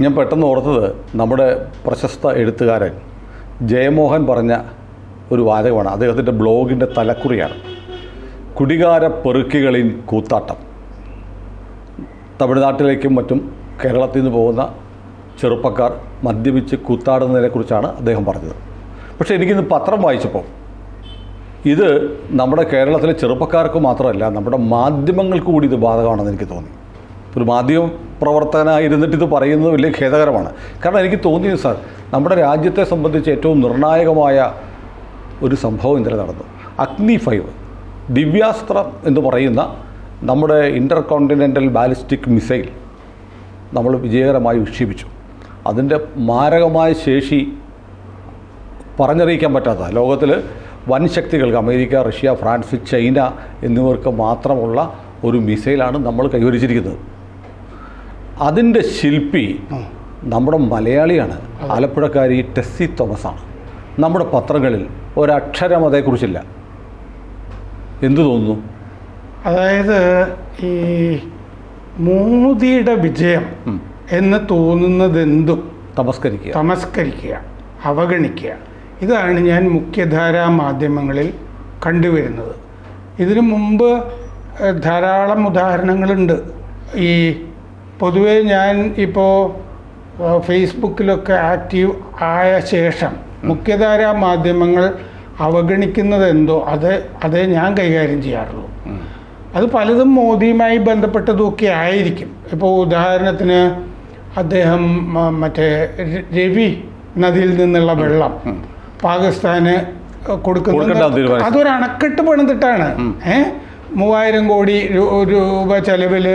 ഞാൻ പെട്ടെന്ന് ഓർത്തത് നമ്മുടെ പ്രശസ്ത എഴുത്തുകാരൻ ജയമോഹൻ പറഞ്ഞ ഒരു വാചകമാണ്. അദ്ദേഹത്തിന്റെ ബ്ലോഗിന്റെ തലക്കുറിയാണ്. കുടികാര പെറുക്കികളിൻ കൂത്താട്ടം. തമിഴ്നാട്ടിലേക്കും മറ്റും കേരളത്തിൽ നിന്ന് പോകുന്ന ചെറുപ്പക്കാർ മദ്യപിച്ച് കൂത്താടുന്നതിനെക്കുറിച്ചാണ് അദ്ദേഹം പറഞ്ഞത്. പക്ഷേ എനിക്കിന്ന് പത്രം വായിച്ചപ്പോൾ ഇത് നമ്മുടെ കേരളത്തിലെ ചെറുപ്പക്കാർക്ക് മാത്രമല്ല നമ്മുടെ മാധ്യമങ്ങൾക്ക് കൂടി ഇത് ബാധകമാണെന്ന് എനിക്ക് തോന്നി. ഒരു മാധ്യമ പ്രവർത്തകനായിരുന്നിട്ട് ഇത് പറയുന്നത് വലിയ ഖേദകരമാണ്. കാരണം എനിക്ക് തോന്നിയത് സാർ നമ്മുടെ രാജ്യത്തെ സംബന്ധിച്ച് ഏറ്റവും നിർണായകമായ ഒരു സംഭവം ഇന്നലെ നടന്നു. അഗ്നി ഫൈവ് ദിവ്യാസ്ത്രം എന്ന് പറയുന്ന നമ്മുടെ ഇന്റർ കോണ്ടിനെന്റൽ ബാലിസ്റ്റിക് മിസൈൽ നമ്മൾ വിജയകരമായി വിക്ഷേപിച്ചു. അതിന്റെ മാരകമായ ശേഷി പറഞ്ഞറിയിക്കാൻ പറ്റാത്ത ലോകത്തിൽ വൻ ശക്തികൾക്ക് അമേരിക്ക റഷ്യ ഫ്രാൻസ് ചൈന എന്നിവർക്ക് മാത്രമുള്ള ഒരു മിസൈലാണ് നമ്മൾ കൈവരിച്ചിരിക്കുന്നത്. അതിന്റെ ശില്പി നമ്മുടെ മലയാളിയാണ്. ആലപ്പുഴക്കാരി ടെസ്സി തോമസാണ്. നമ്മുടെ പത്രങ്ങളിൽ ഒരക്ഷരം അതേക്കുറിച്ചില്ല. എന്തു തോന്നുന്നു? അതായത് ഈ മോദിയുടെ വിജയം എന്ന് തോന്നുന്നതെന്തും തമസ്കരിക്കുക. തമസ്കരിക്കുക അവഗണിക്കുക. ഇതാണ് ഞാൻ മുഖ്യധാരാ മാധ്യമങ്ങളിൽ കണ്ടുവരുന്നത്. ഇതിനു മുമ്പ് ധാരാളം ഉദാഹരണങ്ങളുണ്ട്. ഈ പൊതുവേ ഞാൻ ഇപ്പോൾ ഫേസ്ബുക്കിലൊക്കെ ആക്റ്റീവ് ആയ ശേഷം മുഖ്യധാരാ മാധ്യമങ്ങൾ അവഗണിക്കുന്നത് എന്തോ അത് അതേ ഞാൻ കൈകാര്യം ചെയ്യാറുള്ളൂ. അത് പലതും മോദിയുമായി ബന്ധപ്പെട്ടതൊക്കെ ആയിരിക്കും. ഇപ്പോൾ ഉദാഹരണത്തിന് അദ്ദേഹം മറ്റേ രവി നദിയിൽ നിന്നുള്ള വെള്ളം പാകിസ്ഥാന് കൊടുക്കുന്ന കൊടുക്കുന്നത്. അതൊരു അണക്കെട്ട് പണിതിട്ടാണ്. ഏഹ് മൂവായിരം കോടി രൂപ ചെലവിൽ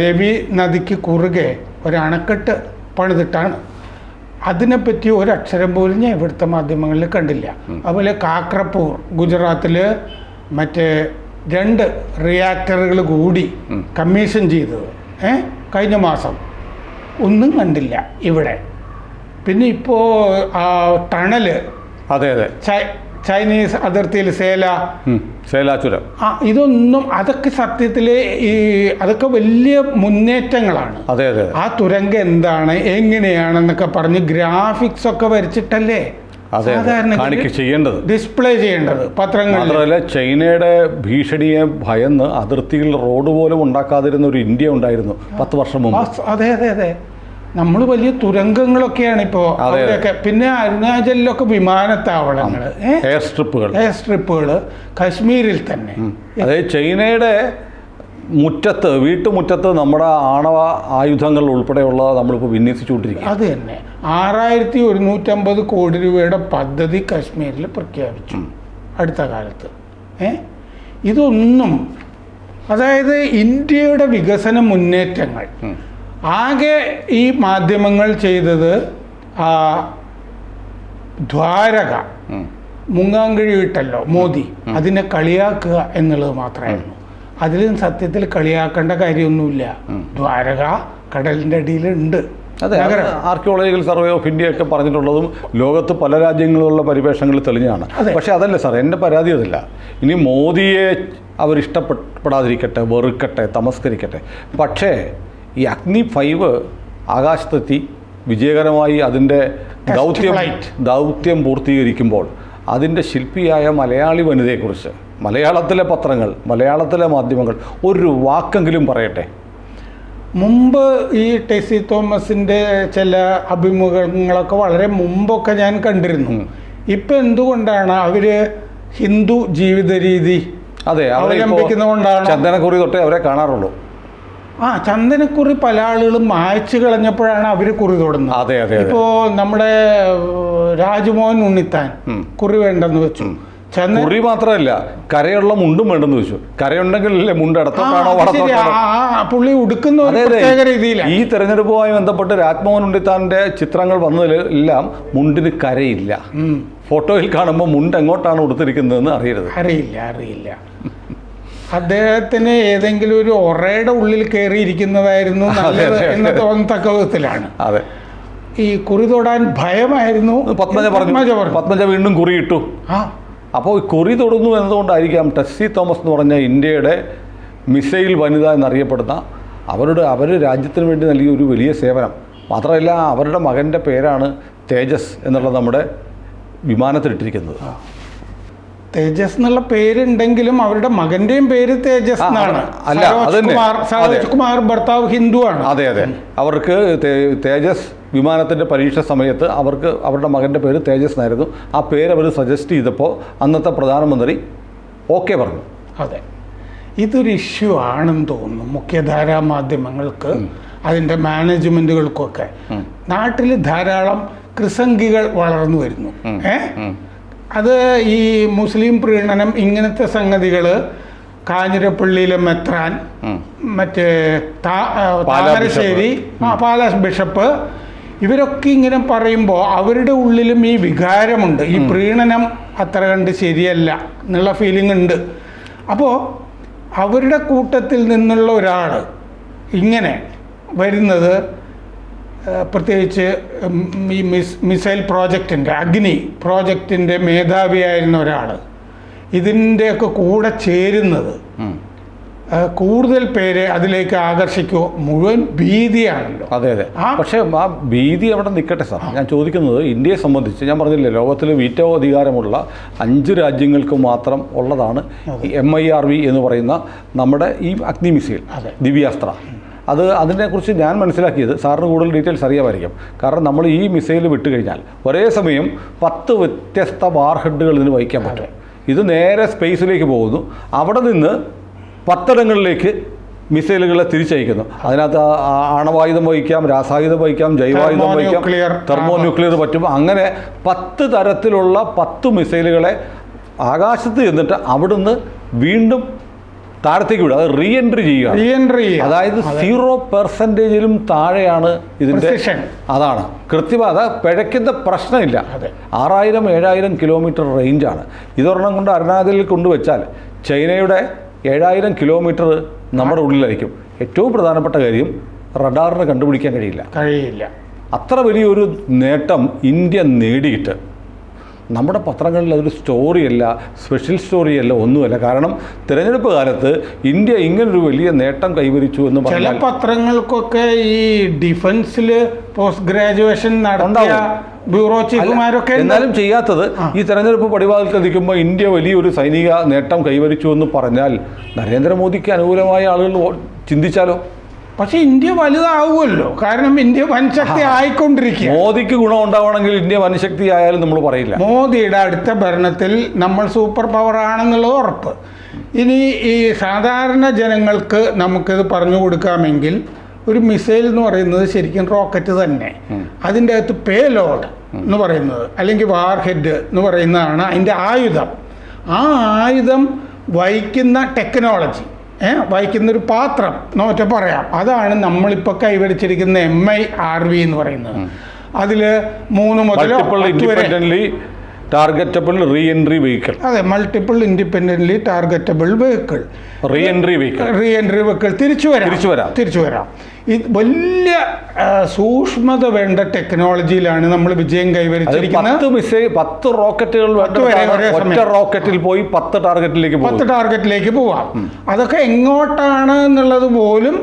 രവി നദിക്ക് കുറുകെ ഒരണക്കെട്ട് പണിതിട്ടാണ്. അതിനെപ്പറ്റി ഒരക്ഷരം പോലും ഞാൻ ഇവിടുത്തെ മാധ്യമങ്ങളിൽ കണ്ടില്ല. അതുപോലെ കാക്രപ്പൂർ ഗുജറാത്തിൽ മറ്റേ രണ്ട് റിയാക്ടറുകൾ കൂടി കമ്മീഷൻ ചെയ്തത്. ഏ കഴിഞ്ഞ മാസം. ഒന്നും കണ്ടില്ല ഇവിടെ. പിന്നെ ഇപ്പോൾ ടണൽ അതെ അതെ. ചൈനീസ് അതിർത്തിയിൽ സേല. സേലാചുരം. ആ ഇതൊന്നും അതൊക്കെ സത്യത്തിൽ ഈ അതൊക്കെ വലിയ മുന്നേറ്റങ്ങളാണ്. അതെ അതെ. ആ തുരങ്കം എന്താണ് എങ്ങനെയാണെന്നൊക്കെ പറഞ്ഞ് ഗ്രാഫിക്സ് ഒക്കെ വരച്ചിട്ടല്ലേ? ചെയ്യേണ്ടത്. ഡിസ്പ്ലേ ചെയ്യേണ്ടത് പത്രങ്ങൾ മാത്രമല്ല ചൈനയുടെ ഭീഷണിയെ ഭയന്ന് അതിർത്തിയിൽ റോഡ് പോലും ഉണ്ടാക്കാതിരുന്ന ഒരു ഇന്ത്യ ഉണ്ടായിരുന്നു പത്ത് വർഷം മുമ്പ്. അതെ അതെ അതെ. നമ്മൾ വലിയ തുരങ്കങ്ങളൊക്കെയാണ് ഇപ്പോൾ അതെ, അതെ. അവിടെയൊക്കെ. പിന്നെ അരുണാചലിലൊക്കെ വിമാനത്താവളങ്ങൾ എയർ സ്ട്രിപ്പുകൾ എയർ സ്ട്രിപ്പുകൾ കാശ്മീരിൽ തന്നെ. അതായത് ചൈനയുടെ മുറ്റത്ത് വീട്ടുമുറ്റത്ത് നമ്മുടെ ആണവ ആയുധങ്ങൾ ഉൾപ്പെടെയുള്ള നമ്മളിപ്പോൾ വിന്യസിച്ചുകൊണ്ടിരിക്കുക അത് തന്നെ. ആറായിരത്തി ഒരുന്നൂറ്റമ്പത് കോടി രൂപയുടെ പദ്ധതി കാശ്മീരിൽ പ്രഖ്യാപിച്ചു. അടുത്ത കാലത്ത്. ഏ? ഇതൊന്നും അതായത് ഇന്ത്യയുടെ വികസന മുന്നേറ്റങ്ങൾ ആകെ ഈ മാധ്യമങ്ങൾ ചെയ്തത് ആ, ദ്വാരക. മുങ്ങാങ്കിഴി വിട്ടല്ലോ മോദി. അതിനെ കളിയാക്കുക എന്നുള്ളത് മാത്രമായിരുന്നു അതിലും സത്യത്തിൽ കളിയാക്കേണ്ട കാര്യമൊന്നുമില്ല. ദ്വാരക കടലിന്റെ അടിയിലുണ്ട്. അതെ അങ്ങനെ ആർക്കിയോളജിക്കൽ സർവേ ഓഫ് ഇന്ത്യ ഒക്കെ പറഞ്ഞിട്ടുള്ളതും ലോകത്ത് പല രാജ്യങ്ങളിലുള്ള പരിവേഷങ്ങൾ തെളിഞ്ഞാണ്. പക്ഷെ പക്ഷേ അതല്ല സാർ എന്റെ പരാതി അതല്ല. ഇനി മോദിയെ അവരിഷ്ടപ്പെടാതിരിക്കട്ടെ വെറുക്കട്ടെ തമസ്കരിക്കട്ടെ. പക്ഷേ ഈ അഗ്നി ഫൈവ് ആകാശത്തെത്തി വിജയകരമായി അതിന്റെ ദൗത്യം ദൗത്യം പൂർത്തീകരിക്കുമ്പോൾ അതിന്റെ ശില്പിയായ മലയാളി വനിതയെക്കുറിച്ച് മലയാളത്തിലെ പത്രങ്ങൾ മലയാളത്തിലെ മാധ്യമങ്ങൾ ഒരു വാക്കെങ്കിലും പറയട്ടെ. മുമ്പ് ഈ ടെസി തോമസിന്റെ ചില അഭിമുഖങ്ങളൊക്കെ വളരെ മുമ്പൊക്കെ ഞാൻ കണ്ടിരുന്നു. ഇപ്പം എന്തുകൊണ്ടാണ് അവർ ഹിന്ദു ജീവിത രീതി അതെ അവരെ അവലംബിക്കുന്നതുകൊണ്ടാണ്? ചന്ദനക്കുറി തൊട്ടേ അവരെ കാണാറുള്ളൂ. ആ ചന്ദനക്കുറി പല ആളുകളും മായച്ചു കളഞ്ഞപ്പോഴാണ് അവർ കുറി തൊടുന്നത്. അതെ അതെ ഇപ്പോ നമ്മുടെ രാജ്മോഹൻ ഉണ്ണിത്താൻ കുറി വേണ്ടെന്ന് വെച്ചു. കുറി മാത്രമല്ല കരയുള്ള മുണ്ടും വേണ്ടെന്ന് വെച്ചു. കരയുണ്ടെങ്കിലല്ലേ മുണ്ട് ഇടത്തോട്ടാണോ പുള്ളി ഉടുക്കുന്ന പ്രത്യേക ഈ തെരഞ്ഞെടുപ്പുമായി ബന്ധപ്പെട്ട് രാജ്മോഹൻ ഉണ്ണിത്താന്റെ ചിത്രങ്ങൾ വന്നതിൽ എല്ലാം മുണ്ടിന് കരയില്ല. ഫോട്ടോയിൽ കാണുമ്പോൾ മുണ്ട് എങ്ങോട്ടാണ് ഉടുത്തിരിക്കുന്നതെന്ന് അറിയരുത്. അറിയില്ല അറിയില്ല. അദ്ദേഹത്തിന് ഏതെങ്കിലും ഒരു ഒറയുടെ ഉള്ളിൽ കയറി ഇരിക്കുന്നതായിരുന്നു നല്ലത്. എന്ന് തോന്നത്തക്ക വിധത്തിലാണ് അതെ. ഈ കുറി തൊടാൻ ഭയമായിരുന്നു പത്മജ പറഞ്ഞു. പത്മജ വീണ്ടും കുറിയിട്ടു. അപ്പോൾ ഈ കുറി തൊടുന്നു എന്നതുകൊണ്ടായിരിക്കാം ടെസ്സി തോമസ് എന്ന് പറഞ്ഞ ഇന്ത്യയുടെ മിസൈൽ വനിത എന്നറിയപ്പെടുന്ന അവരുടെ അവർ രാജ്യത്തിന് വേണ്ടി നൽകിയ ഒരു വലിയ സേവനം. മാത്രമല്ല അവരുടെ മകന്റെ പേരാണ് തേജസ് എന്നുള്ളത് നമ്മുടെ വിമാനത്തിലിട്ടിരിക്കുന്നത്. തേജസ് എന്നുള്ള പേരുണ്ടെങ്കിലും അവരുടെ മകന്റെയും പേര് തേജസ് എന്നാണ്. അല്ല, സരോജ്. കുമാർ ഭർത്താവ് ഹിന്ദു ആണ്. അതെ അതെ. അവർക്ക് തേജസ് വിമാനത്തിന്റെ പരീക്ഷ സമയത്ത് അവർക്ക് അവരുടെ മകന്റെ പേര് തേജസ് എന്നായിരുന്നു. ആ പേര് അവർ സജസ്റ്റ് ചെയ്തപ്പോൾ അന്നത്തെ പ്രധാനമന്ത്രി ഓക്കെ പറഞ്ഞു. അതെ. ഇതൊരു ഇഷ്യൂ ആണെന്ന് തോന്നുന്നു മുഖ്യധാരാ മാധ്യമങ്ങൾക്ക് അതിന്റെ മാനേജ്മെന്റുകൾക്കൊക്കെ നാട്ടിൽ ധാരാളം കൃസംഗികൾ വളർന്നു വരുന്നു. ഏ? അത് ഈ മുസ്ലിം പ്രീണനം ഇങ്ങനത്തെ സംഗതികൾ കാഞ്ഞിരപ്പള്ളിയിലെ മെത്രാൻ മറ്റേ താമരശ്ശേരി പാലാസ് പാലാ ബിഷപ്പ് ഇവരൊക്കെ ഇങ്ങനെ പറയുമ്പോൾ അവരുടെ ഉള്ളിലും ഈ വികാരമുണ്ട്. ഈ പ്രീണനം അത്ര കണ്ട് ശരിയല്ല എന്നുള്ള ഫീലിംഗ് ഉണ്ട്. അപ്പോൾ അവരുടെ കൂട്ടത്തിൽ നിന്നുള്ള ഒരാൾ ഇങ്ങനെ വരുന്നത് പ്രത്യേകിച്ച് ഈ മിസ് മിസൈൽ പ്രോജക്റ്റിന്റെ അഗ്നി പ്രോജക്റ്റിന്റെ മേധാവിയായിരുന്ന ഒരാൾ ഇതിന്റെയൊക്കെ കൂടെ ചേരുന്നത് കൂടുതൽ പേരെ അതിലേക്ക് ആകർഷിക്കുമോ മുഴുവൻ ഭീതിയാണല്ലോ. അതെ അതെ. ആ. പക്ഷേ ആ ഭീതി അവിടെ നിൽക്കട്ടെ സാർ. ഞാൻ ചോദിക്കുന്നത് ഇന്ത്യയെ സംബന്ധിച്ച് ഞാൻ പറഞ്ഞില്ലേ ലോകത്തിൽ വീറ്റോ അധികാരമുള്ള അഞ്ച് രാജ്യങ്ങൾക്ക് മാത്രം ഉള്ളതാണ് എം ഐ ആർ വി എന്ന് പറയുന്ന നമ്മുടെ ഈ അഗ്നി മിസൈൽ അതെ. ദിവ്യാസ്ത്ര. അത് അതിനെക്കുറിച്ച് ഞാൻ മനസ്സിലാക്കിയത് സാറിന് കൂടുതൽ ഡീറ്റെയിൽസ് അറിയാമായിരിക്കും. കാരണം നമ്മൾ ഈ മിസൈൽ വിട്ട് കഴിഞ്ഞാൽ ഒരേ സമയം പത്ത് വ്യത്യസ്ത വാർ ഹെഡുകൾ ഇതിന് വഹിക്കാൻ പറ്റും. ഇത് നേരെ സ്പേസിലേക്ക് പോകുന്നു. അവിടെ നിന്ന് പത്തിടങ്ങളിലേക്ക് മിസൈലുകളെ തിരിച്ചയക്കുന്നു. അതിനകത്ത് ആണവായുധം വഹിക്കാം രാസായുധം വഹിക്കാം ജൈവായുധം വഹിക്കാം. തെർമോ ന്യൂക്ലിയർ പറ്റും. അങ്ങനെ പത്ത് തരത്തിലുള്ള പത്ത് മിസൈലുകളെ ആകാശത്ത് ചെന്നിട്ട് അവിടുന്ന് വീണ്ടും താഴത്തേക്ക് വിടുക അത് റീ എൻട്രി ചെയ്യുക. റീ എൻട്രി അതായത് സീറോ പെർസെന്റേജിലും താഴെയാണ് ഇതിന്റെ അതാണ്. കൃത്യമായ അത് പിഴയ്ക്കുന്ന പ്രശ്നമില്ല. ആറായിരം ഏഴായിരം കിലോമീറ്റർ റേഞ്ചാണ് ഇതൊരെണ്ണം കൊണ്ട് അരുണാചലിൽ കൊണ്ടുവച്ചാൽ ചൈനയുടെ ഏഴായിരം കിലോമീറ്റർ നമ്മുടെ ഉള്ളിലായിരിക്കും. ഏറ്റവും പ്രധാനപ്പെട്ട കാര്യം റഡാറിന് കണ്ടുപിടിക്കാൻ കഴിയില്ല. കഴിയില്ല. അത്ര വലിയൊരു നേട്ടം ഇന്ത്യ നേടിയിട്ട്. നമ്മുടെ പത്രങ്ങളിൽ അതൊരു സ്റ്റോറിയല്ല സ്പെഷ്യൽ സ്റ്റോറിയല്ല ഒന്നുമല്ല. കാരണം തിരഞ്ഞെടുപ്പ് കാലത്ത് ഇന്ത്യ ഇങ്ങനൊരു വലിയ നേട്ടം കൈവരിച്ചു എന്ന് ചില പത്രങ്ങൾക്കൊക്കെ ഈ ഡിഫൻസിൽ പോസ്റ്റ് ഗ്രാജുവേഷൻ നടത്തിയ ബ്യൂറോ ചീഫുമാരൊക്കെ. എന്നാലും ചെയ്യാത്തത് ഈ തെരഞ്ഞെടുപ്പ് പടിവാതിൽക്ക് നിൽക്കുമ്പോൾ ഇന്ത്യ വലിയൊരു സൈനിക നേട്ടം കൈവരിച്ചു എന്ന് പറഞ്ഞാൽ നരേന്ദ്രമോദിക്ക് അനുകൂലമായ ആളുകൾ ചിന്തിച്ചാലോ? പക്ഷെ ഇന്ത്യ വലുതാവുമല്ലോ. കാരണം ഇന്ത്യ വൻശക്തി ആയിക്കൊണ്ടിരിക്കുക മോദിക്ക് ഗുണം ഉണ്ടാവണമെങ്കിൽ ഇന്ത്യ വൻശക്തി ആയാലും നമ്മൾ പറയില്ല. മോദിയുടെ അടുത്ത ഭരണത്തിൽ നമ്മൾ സൂപ്പർ പവർ ആണെന്നുള്ളത് ഉറപ്പ്. ഇനി ഈ സാധാരണ ജനങ്ങൾക്ക് നമുക്കിത് പറഞ്ഞു കൊടുക്കാമെങ്കിൽ ഒരു മിസൈൽ എന്ന് പറയുന്നത് ശരിക്കും റോക്കറ്റ് തന്നെ. അതിന്റെ അകത്ത് പേ ലോഡ് എന്ന് പറയുന്നത്. അല്ലെങ്കിൽ വാർ ഹെഡ് എന്ന് പറയുന്നതാണ് അതിന്റെ ആയുധം. ആ ആയുധം വഹിക്കുന്ന ടെക്നോളജി. ഏഹ് വഹിക്കുന്ന ഒരു പാത്രം. നോറ്റ പറയാം. അതാണ് നമ്മളിപ്പോൾ കൈവരിച്ചിരിക്കുന്ന എം ഐ ആർ വി എന്ന് പറയുന്നത്. അതിൽ മൂന്ന് പത്ത് ടാർഗറ്റബിൾ റീ എൻട്രി വെഹിക്കിൾ അതെ multiple independently targetable vehicle re entry vehicle re entry vehicle തിരിച്ചു വരാം. തിരിച്ചു വരാം. തിരിച്ചു വരാം. ഇത് വലിയ സൂക്ഷ്മത വേണ്ട ടെക്നോളജിയിലാണ് നമ്മൾ വിജയം കൈവരിച്ചിരിക്കുന്നത്. പത്ത് മിസൈൽ പത്ത് റോക്കറ്റുകൾ ഒറ്റ റോക്കറ്റിൽ പോയി പത്ത് ടാർഗറ്റിലേക്ക് പത്ത് ടാർഗറ്റിലേക്ക് പോവാം. അതൊക്കെ എങ്ങോട്ടാണ് എന്നുള്ളത് പോലും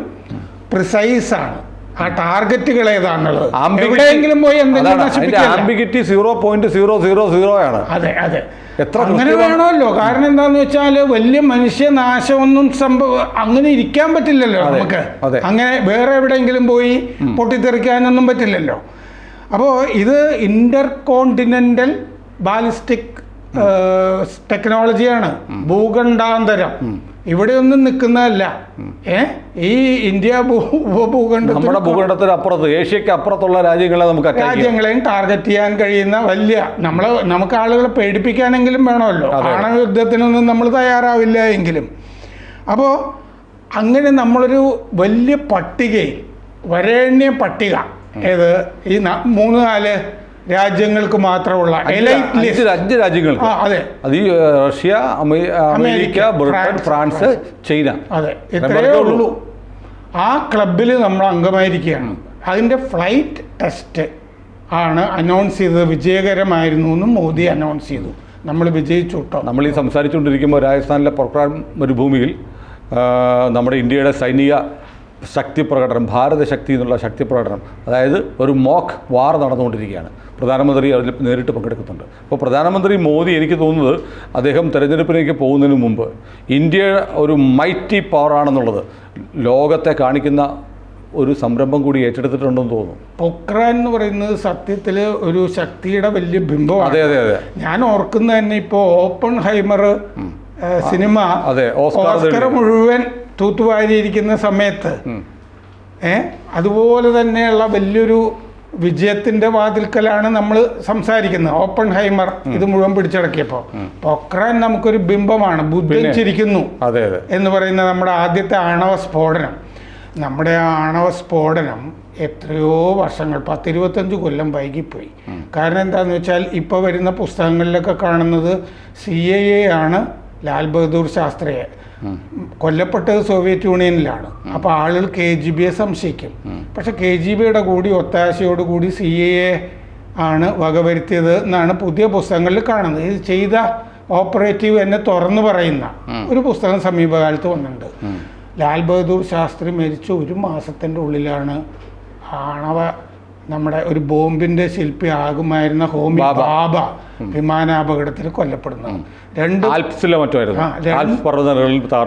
പ്രിസൈസ് ആണ് ആ ടാർഗറ്റുകൾ ഏതാണുള്ളത്? എവിടെയെങ്കിലും പോയി എന്തെങ്കിലും ambiguity zero point zero zero zero ആണ്. അതെ അതെ. എത്ര അങ്ങനെ വേണമല്ലോ. കാരണം എന്താന്ന് വെച്ചാൽ വലിയ മനുഷ്യനാശമൊന്നും സംഭവ അങ്ങനെ ഇരിക്കാൻ പറ്റില്ലല്ലോ നമുക്ക്. അങ്ങനെ വേറെ എവിടെയെങ്കിലും പോയി പൊട്ടിത്തെറിക്കാനൊന്നും പറ്റില്ലല്ലോ. അപ്പോൾ ഇത് ഇന്റർ കോണ്ടിനെന്റൽ ബാലിസ്റ്റിക് ടെക്നോളജിയാണ്. ഭൂഖണ്ഡാന്തരം. ഇവിടെയൊന്നും നിൽക്കുന്നതല്ല ഏ? ഈ ഇന്ത്യ ഭൂഖണ്ഡത്തിൽ നമ്മുടെ ഭൂഖണ്ഡത്തിന് അപ്പുറത്ത് ഏഷ്യക്ക് അപ്പുറത്തുള്ള രാജ്യങ്ങളെ നമുക്ക് രാജ്യങ്ങളെയും ടാർഗറ്റ് ചെയ്യാൻ കഴിയുന്ന വലിയ നമ്മളെ നമുക്ക് ആളുകളെ പേടിപ്പിക്കാനെങ്കിലും വേണമല്ലോ. ആണവയുദ്ധത്തിനൊന്നും ആണവ യുദ്ധത്തിനൊന്നും നമ്മൾ തയ്യാറാവില്ല എങ്കിലും. അപ്പോൾ അങ്ങനെ നമ്മളൊരു വലിയ പട്ടികയിൽ വരേണ്യ പട്ടിക ഏത്? ഈ മൂന്ന് നാല് രാജ്യങ്ങൾക്ക് മാത്രമുള്ള അഞ്ച് രാജ്യങ്ങൾക്ക്. അതെ. അത് ഈ Russia America Britain France, China. അതെ. ഇത്രയേ ഉള്ളൂ. ആ ക്ലബിൽ നമ്മൾ അംഗമായിരിക്കുകയാണ്. അതിന്റെ ഫ്ലൈറ്റ് ടെസ്റ്റ് ആണ് അനൗൺസ് ചെയ്തത്. വിജയകരമായിരുന്നു എന്നും മോദി അനൗൺസ് ചെയ്തു. നമ്മൾ വിജയിച്ചു കേട്ടോ. നമ്മൾ ഈ സംസാരിച്ചുകൊണ്ടിരിക്കുമ്പോൾ രാജസ്ഥാനിലെ പൊക്രാൻ മരുഭൂമിയിൽ നമ്മുടെ ഇന്ത്യയുടെ സൈനിക ശക്തി പ്രകടനം ഭാരത ശക്തി എന്നുള്ള ശക്തി പ്രകടനം അതായത് ഒരു മോക്ക് വാർ നടന്നുകൊണ്ടിരിക്കുകയാണ്. പ്രധാനമന്ത്രി അതിൽ നേരിട്ട് പങ്കെടുക്കുന്നുണ്ട്. അപ്പോൾ പ്രധാനമന്ത്രി മോദി എനിക്ക് തോന്നുന്നത് അദ്ദേഹം തെരഞ്ഞെടുപ്പിലേക്ക് പോകുന്നതിന് മുമ്പ് ഇന്ത്യ ഒരു മൈറ്റി പവറാണെന്നുള്ളത് ലോകത്തെ കാണിക്കുന്ന ഒരു സംരംഭം കൂടി ഏറ്റെടുത്തിട്ടുണ്ടെന്ന് തോന്നുന്നു. പൊക്രാൻ എന്ന് പറയുന്നത് സത്യത്തിൽ ഒരു ശക്തിയുടെ വലിയ ബിംബമാണ്. അതെ അതെ അതെ. ഞാൻ ഓർക്കുന്നത് തന്നെ ഇപ്പോൾ ഓപ്പൺ ഹൈമർ സിനിമ അതെ, ഓസ്കാർ മുഴുവൻ തൂത്തുവാരിയിരിക്കുന്ന സമയത്ത് ഏഹ് അതുപോലെ തന്നെയുള്ള വലിയൊരു വിജയത്തിന്റെ വാതിൽക്കലാണ് നമ്മൾ സംസാരിക്കുന്നത്. ഓപ്പൺ ഹൈമർ ഇത് മുഴുവൻ പിടിച്ചടക്കിയപ്പോൾ. പൊക്രാൻ നമുക്കൊരു ബിംബമാണ് ബുദ്ധൻ ചിരിക്കുന്നു. അതെ അതെ. എന്ന് പറയുന്ന നമ്മുടെ ആദ്യത്തെ ആണവ സ്ഫോടനം. നമ്മുടെ ആ ആണവ സ്ഫോടനം എത്രയോ വർഷങ്ങൾ പത്തിരുപത്തഞ്ച് കൊല്ലം വൈകിപ്പോയി. കാരണം എന്താണെന്ന് വെച്ചാൽ ഇപ്പോൾ വരുന്ന പുസ്തകങ്ങളിലൊക്കെ കാണുന്നത് സി എ എ ആണ് ലാൽ ബഹദൂർ ശാസ്ത്രിയെ. കൊല്ലപ്പെട്ടത് സോവിയറ്റ് യൂണിയനിലാണ്. അപ്പോൾ ആളുകൾ കെ ജി ബിയെ സംശയിക്കും. പക്ഷെ കെ ജി ബിയുടെ കൂടി ഒത്താശയോട് കൂടി സി എ എ ആണ് വകവരുത്തിയത് എന്നാണ് പുതിയ പുസ്തകങ്ങളിൽ കാണുന്നത്. ഇത് ചെയ്ത ഓപ്പറേറ്റീവ് എന്നെ തുറന്നു പറയുന്ന ഒരു പുസ്തകം സമീപകാലത്ത് വന്നിട്ടുണ്ട്. ലാൽ ബഹദൂർ ശാസ്ത്രി മരിച്ച ഒരു മാസത്തിന്റെ ഉള്ളിലാണ് ആണവ നമ്മുടെ ഒരു ബോംബിന്റെ ശില്പി ആകുമായിരുന്ന ഹോമി ബാബ. വിമാനാപകടത്തിൽ കൊല്ലപ്പെടുന്നത് രണ്ടും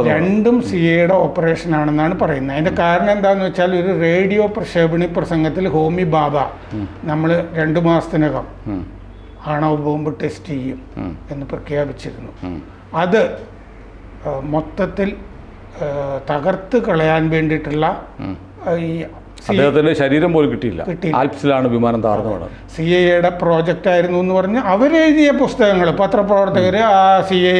രണ്ട്- സി എയുടെ ഓപ്പറേഷൻ ആണെന്നാണ് പറയുന്നത്. അതിന്റെ കാരണം എന്താണെന്ന് വെച്ചാൽ ഒരു റേഡിയോ പ്രക്ഷേപണി പ്രസംഗത്തിൽ ഹോമി ബാബ നമ്മൾ രണ്ടു മാസത്തിനകം. ആണവ ബോംബ് ടെസ്റ്റ് ചെയ്യും എന്ന് പ്രഖ്യാപിച്ചിരുന്നു. അത് മൊത്തത്തിൽ തകർത്ത് കളയാൻ വേണ്ടിയിട്ടുള്ള ഈ അദ്ദേഹത്തിന്റെ ശരീരം പോലും കിട്ടിയില്ല. ആൽപ്സിലാണ് വിമാനം താർന്നു വീണത് സി എ എയുടെ പ്രോജക്റ്റ് ആയിരുന്നു എന്ന് പറഞ്ഞ് അവരെഴുതിയ പുസ്തകങ്ങൾ പത്രപ്രവർത്തകർ ആ സി എ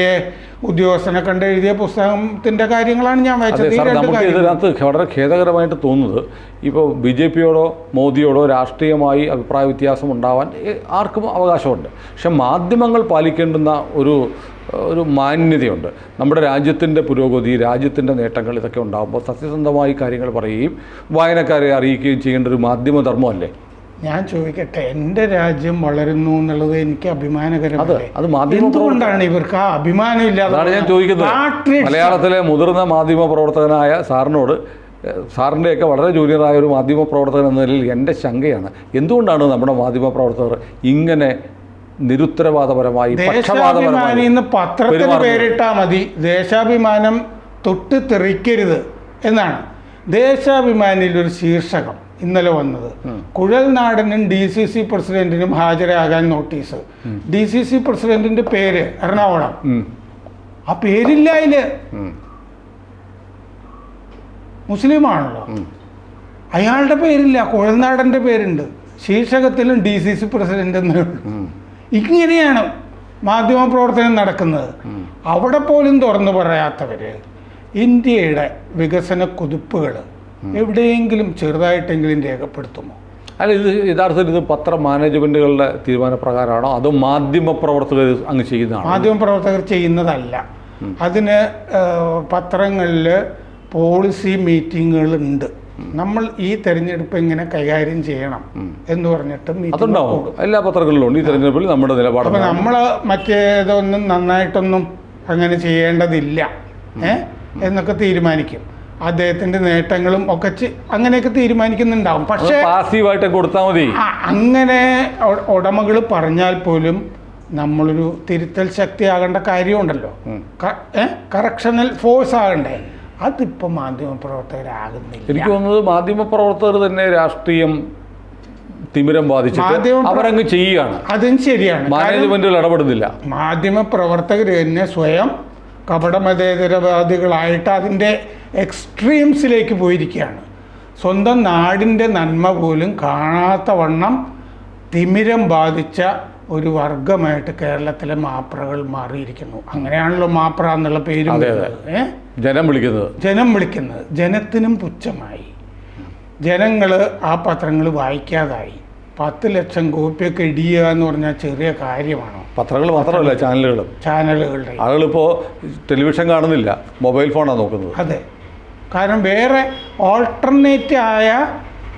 ഉദ്യോഗസ്ഥനെ കണ്ട് എഴുതിയ പുസ്തകത്തിന്റെ കാര്യങ്ങളാണ് ഞാൻ വായിച്ചത്. നമുക്ക് ഇതിനകത്ത് വളരെ ഖേദകരമായിട്ട് തോന്നുന്നത് ഇപ്പോൾ ബി ജെ പിയോടോ മോദിയോടോ രാഷ്ട്രീയമായി അഭിപ്രായ വ്യത്യാസം ഉണ്ടാവാൻ ആർക്കും അവകാശമുണ്ട്. പക്ഷെ മാധ്യമങ്ങൾ പാലിക്കേണ്ടുന്ന ഒരു ഒരു മാന്യതയുണ്ട്. നമ്മുടെ രാജ്യത്തിന്റെ പുരോഗതി രാജ്യത്തിന്റെ നേട്ടങ്ങൾ ഇതൊക്കെ ഉണ്ടാകുമ്പോൾ സത്യസന്ധമായി കാര്യങ്ങൾ പറയുകയും വായനക്കാരെ അറിയിക്കുകയും ചെയ്യേണ്ട ഒരു മാധ്യമധർമ്മമല്ലേ? ഞാൻ ചോദിക്കട്ടെ എന്റെ രാജ്യം വളരുന്നു എന്നുള്ളത് എനിക്ക് അഭിമാനകരമാണ് എന്തുകൊണ്ടാണ് ഇവർക്ക് ആ അഭിമാനം ഇല്ലാതെ ഞാൻ ചോദിക്കുന്നത്. മലയാളത്തിലെ മുതിർന്ന മാധ്യമ പ്രവർത്തകനായ സാറിനോട് സാറിന്റെയൊക്കെ വളരെ ജൂനിയറായ ഒരു മാധ്യമ പ്രവർത്തകൻ എന്ന നിലയിൽ എന്റെ ശങ്കയാണ്. എന്തുകൊണ്ടാണ് നമ്മുടെ മാധ്യമ പ്രവർത്തകർ ഇങ്ങനെ നിരുത്തരവാദപരമായി ദേശാഭിമാനി എന്ന് പത്രത്തിന്? പേരിട്ടാ മതി. ദേശാഭിമാനം തൊട്ട് തെറിക്കരുത് എന്നാണ്. ദേശാഭിമാനിയിൽ ഒരു ശീർഷകം. ഇന്നലെ വന്നത്. കുഴൽനാടനും ഡി സി സി പ്രസിഡന്റിനും ഹാജരാകാൻ നോട്ടീസ്. ഡി സി സി പ്രസിഡന്റിന്റെ പേര് എറണാകുളം. ആ പേരില്ല അതിൽ മുസ്ലിമാണല്ലോ. അയാളുടെ പേരില്ല കുഴൽനാടന്റെ പേരുണ്ട്. ശീർഷകത്തിലും ഡി സി സി പ്രസിഡന്റ് എന്നേ. ഇങ്ങനെയാണ് മാധ്യമപ്രവർത്തനം നടക്കുന്നത്. അവിടെ പോലും തുറന്നു പറയാത്തവര് ഇന്ത്യയുടെ വികസന കുതിപ്പുകൾ എവിടെയെങ്കിലും ചെറുതായിട്ടെങ്കിലും രേഖപ്പെടുത്തുമോ? അല്ല ഇത് യഥാർത്ഥത്തിൽ ഇത് പത്ര മാനേജ്മെന്റുകളുടെ തീരുമാനപ്രകാരമാണോ? അതോ മാധ്യമ പ്രവർത്തകർ അങ്ങ് ചെയ്യുന്നതാണോ? മാധ്യമപ്രവർത്തകർ ചെയ്യുന്നതല്ല. അതിന് പത്രങ്ങളിൽ പോളിസി മീറ്റിങ്ങുകൾ ഉണ്ട് നമ്മൾ ഈ തെരഞ്ഞെടുപ്പ് എങ്ങനെ കൈകാര്യം ചെയ്യണം എന്ന് പറഞ്ഞിട്ട് അതുണ്ടാവും. എല്ലാ പത്രങ്ങളിലും ഉണ്ട് ഈ തെരഞ്ഞെടുപ്പിൽ നമ്മുടെ നിലപാട് അപ്പൊ നമ്മൾ മറ്റേതൊന്നും നന്നായിട്ടൊന്നും അങ്ങനെ ചെയ്യേണ്ടതില്ല. ഏ? എന്നൊക്കെ തീരുമാനിക്കും. അദ്ദേഹത്തിന്റെ നേട്ടങ്ങളും ഒക്കെ അങ്ങനെയൊക്കെ തീരുമാനിക്കുന്നുണ്ടാവും. പക്ഷേ പാസീവായിട്ട് കൊടുത്താൽ മതി. അങ്ങനെ ഉടമകൾ പറഞ്ഞാൽ പോലും നമ്മളൊരു തിരുത്തൽ ശക്തിയാകേണ്ട കാര്യമുണ്ടല്ലോ. Correctional force ആകണ്ടേ. അതിപ്പോ മാധ്യമ പ്രവർത്തകരാകുന്നില്ല എനിക്ക് തോന്നുന്നത് മാധ്യമ പ്രവർത്തകർ തന്നെ രാഷ്ട്രീയം തിമിരം ബാധിച്ചു അവരങ്ങ് ചെയ്യുകയാണ്. അതും ശരിയാണ്. മാനേജ്മെന്റിൽ ഇടപെടുന്നില്ല. മാധ്യമ പ്രവർത്തകർ തന്നെ സ്വയം കപടമതേതരവാദികളായിട്ട് അതിന്റെ എക്സ്ട്രീംസിലേക്ക് പോയിരിക്കുകയാണ്. സ്വന്തം നാടിന്റെ നന്മ പോലും കാണാത്ത വണ്ണം തിമിരം ബാധിച്ച ഒരു വർഗമായിട്ട് കേരളത്തിലെ മാപ്രകൾ മാറിയിരിക്കുന്നു. അങ്ങനെയാണല്ലോ മാപ്ര എന്നുള്ള പേര്? ജനം വിളിക്കുന്നത്. ജനം വിളിക്കുന്നത്. ജനത്തിനും പുച്ഛമായി. ജനങ്ങൾ ആ പത്രങ്ങൾ വായിക്കാതായി. പത്ത് ലക്ഷം കോപ്പിയൊക്കെ ഇടിയുക എന്ന് പറഞ്ഞാൽ ചെറിയ കാര്യമാണോ? പത്രങ്ങൾ മാത്രമല്ല ചാനലുകളും. ചാനലുകളുടെ ആളുകളിപ്പോൾ ടെലിവിഷൻ കാണുന്നില്ല. മൊബൈൽ ഫോണാണ് നോക്കുന്നത്. അതെ. കാരണം വേറെ ഓൾട്ടർനേറ്റ് ആയ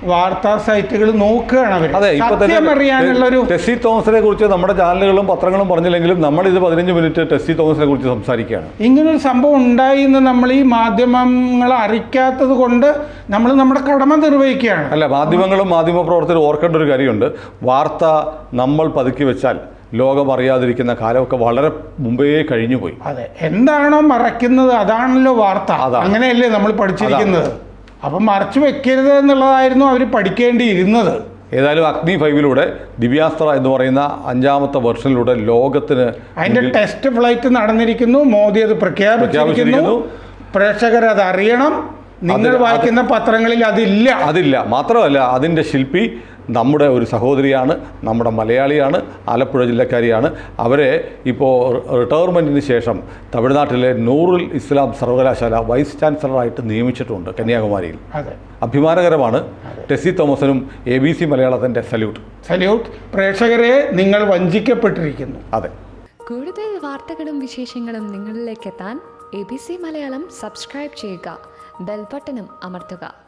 വാർത്താ സൈറ്റുകൾ നോക്കുകയാണ് അവർ അതെ ഇപ്പൊ തന്നെ ടെസ്സി തോമസിനെ കുറിച്ച് നമ്മുടെ ചാനലുകളും പത്രങ്ങളും പറഞ്ഞില്ലെങ്കിലും നമ്മൾ ഇത് പതിനഞ്ച് മിനിറ്റ് ടെസ്സി തോമസിനെ കുറിച്ച് സംസാരിക്കുകയാണ്. ഇങ്ങനൊരു സംഭവം ഉണ്ടായി എന്ന് നമ്മൾ ഈ മാധ്യമങ്ങളെ അറിയിക്കാത്തത് കൊണ്ട് നമ്മൾ നമ്മുടെ കടമ നിർവഹിക്കുകയാണ്. അല്ല മാധ്യമങ്ങളും മാധ്യമ പ്രവർത്തകരും ഓർക്കേണ്ട ഒരു കാര്യമുണ്ട്. വാർത്ത നമ്മൾ പതുക്കി വെച്ചാൽ ലോകം അറിയാതിരിക്കുന്ന കാലമൊക്കെ വളരെ മുമ്പേ കഴിഞ്ഞു പോയി അതെ. എന്താണോ മറയ്ക്കുന്നത് അതാണല്ലോ വാർത്ത. അങ്ങനെയല്ലേ നമ്മൾ പഠിച്ചിരിക്കുന്നത്. അപ്പം മറച്ചു വെക്കരുത് എന്നുള്ളതായിരുന്നു അവർ പഠിക്കേണ്ടിയിരുന്നത്. ഏതായാലും അഗ്നി ഫൈവിലൂടെ ദിവ്യാസ്ത്ര എന്ന് പറയുന്ന അഞ്ചാമത്തെ വെർഷനിലൂടെ ലോകത്തിന് അതിന്റെ ടെസ്റ്റ് ഫ്ലൈറ്റ് നടന്നിരിക്കുന്നു. മോദി അത് പ്രഖ്യാപിച്ചിരിക്കുന്നു. പ്രഖ്യാപിച്ചിരിക്കുന്നു. പ്രേക്ഷകർ അത് അറിയണം. നിങ്ങൾ വായിക്കുന്ന പത്രങ്ങളിൽ അതില്ല. അതില്ല. മാത്രമല്ല അതിന്റെ ശില്പി നമ്മുടെ ഒരു സഹോദരിയാണ് നമ്മുടെ മലയാളിയാണ് ആലപ്പുഴ ജില്ലക്കാരിയാണ്. അവരെ ഇപ്പോൾ റിട്ടയർമെന്റിന് ശേഷം തമിഴ്നാട്ടിലെ നൂറുൽ ഇസ്ലാം സർവകലാശാല വൈസ് ചാൻസലറായിട്ട് നിയമിച്ചിട്ടുണ്ട് കന്യാകുമാരിയിൽ. അതെ. അഭിമാനകരമാണ്. ടെസി തോമസിനും എ ബി സി മലയാളത്തിന്റെ സല്യൂട്ട്. സല്യൂട്ട്. പ്രേക്ഷകരെ നിങ്ങൾ വഞ്ചിക്കപ്പെട്ടിരിക്കുന്നു. അതെ. കൂടുതൽ വാർത്തകളും വിശേഷങ്ങളും നിങ്ങളിലേക്ക് എത്താൻ A B C Malayalam subscribe ചെയ്യുക. ബെൽബട്ടനും അമർത്തുക.